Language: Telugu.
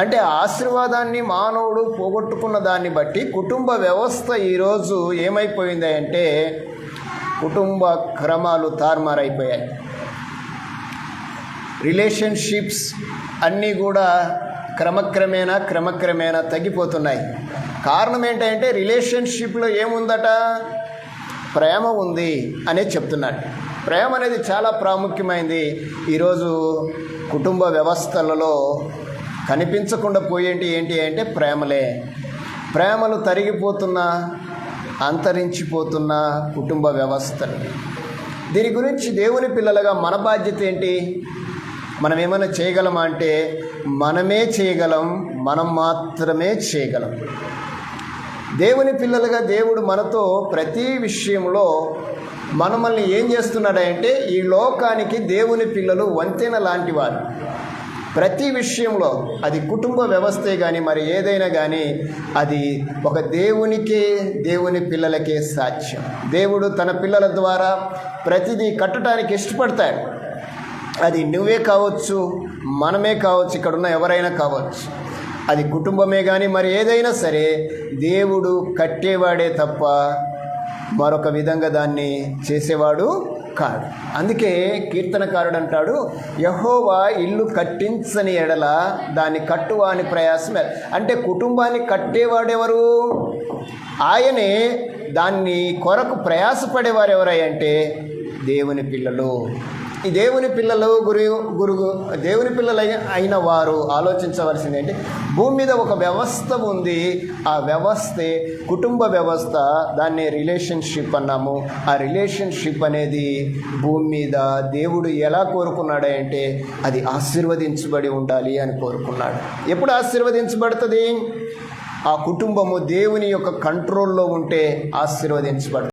అంటే ఆశీర్వాదాన్ని మానవుడు పోగొట్టుకున్న దాన్ని బట్టి కుటుంబ వ్యవస్థ ఈరోజు ఏమైపోయింది అంటే కుటుంబ క్రమాలు తారుమారైపోయాయి. రిలేషన్షిప్స్ అన్నీ కూడా క్రమక్రమేణా క్రమక్రమేణా తగ్గిపోతున్నాయి. కారణం ఏంటంటే రిలేషన్షిప్లో ఏముందట? ప్రేమ ఉంది అనే చెప్తున్నాడు. ప్రేమ అనేది చాలా ప్రాముఖ్యమైంది. ఈరోజు కుటుంబ వ్యవస్థలలో కనిపించకుండా పోయేంటి ఏంటి అంటే ప్రేమలే. ప్రేమలు తరిగిపోతున్న అంతరించిపోతున్న కుటుంబ వ్యవస్థలు. దీని గురించి దేవుని పిల్లలుగా మన బాధ్యత ఏంటి? మనం ఏమైనా చేయగలమా అంటే మనమే చేయగలం మనం మాత్రమే చేయగలం. దేవుని పిల్లలుగా దేవుడు మనతో ప్రతి విషయంలో మనమల్ని ఏం చేస్తున్నాడంటే ఈ లోకానికి దేవుని పిల్లలు వంతెన లాంటి వారు. ప్రతి విషయంలో అది కుటుంబ వ్యవస్థే కానీ మరి ఏదైనా కానీ అది ఒక దేవునికే దేవుని పిల్లలకే సాధ్యం. దేవుడు తన పిల్లల ద్వారా ప్రతిదీ కట్టడానికి ఇష్టపడతాడు. అది నువ్వే కావచ్చు మనమే కావచ్చు ఇక్కడ ఉన్న ఎవరైనా కావచ్చు. అది కుటుంబమే కానీ మరి ఏదైనా సరే దేవుడు కట్టేవాడే తప్ప మరొక విధంగా దాన్ని చేసేవాడు కాడు. అందుకే కీర్తనకారుడు అంటాడు యహోవా ఇల్లు కట్టించని ఎడల దాన్ని కట్టువాని ప్రయాసం అంటే కుటుంబాన్ని కట్టేవాడెవరు? ఆయనే దాన్ని కొరకు ప్రయాసపడేవారు ఎవరై అంటే దేవుని పిల్లలు. ఈ దేవుని పిల్లలు గురు గురుగు దేవుని పిల్లలు అయిన వారు ఆలోచించవలసింది ఏంటి? భూమి మీద ఒక వ్యవస్థ ఉంది. ఆ వ్యవస్థే కుటుంబ వ్యవస్థ. దాన్ని రిలేషన్షిప్ అన్నాము. ఆ రిలేషన్షిప్ అనేది భూమి మీద దేవుడు ఎలా కోరుకున్నాడు అంటే అది ఆశీర్వదించబడి ఉండాలి అని కోరుకున్నాడు. ఎప్పుడు ఆశీర్వదించబడుతుంది? ఆ కుటుంబము దేవుని యొక్క కంట్రోల్లో ఉంటే ఆశీర్వదించబడుతుంది.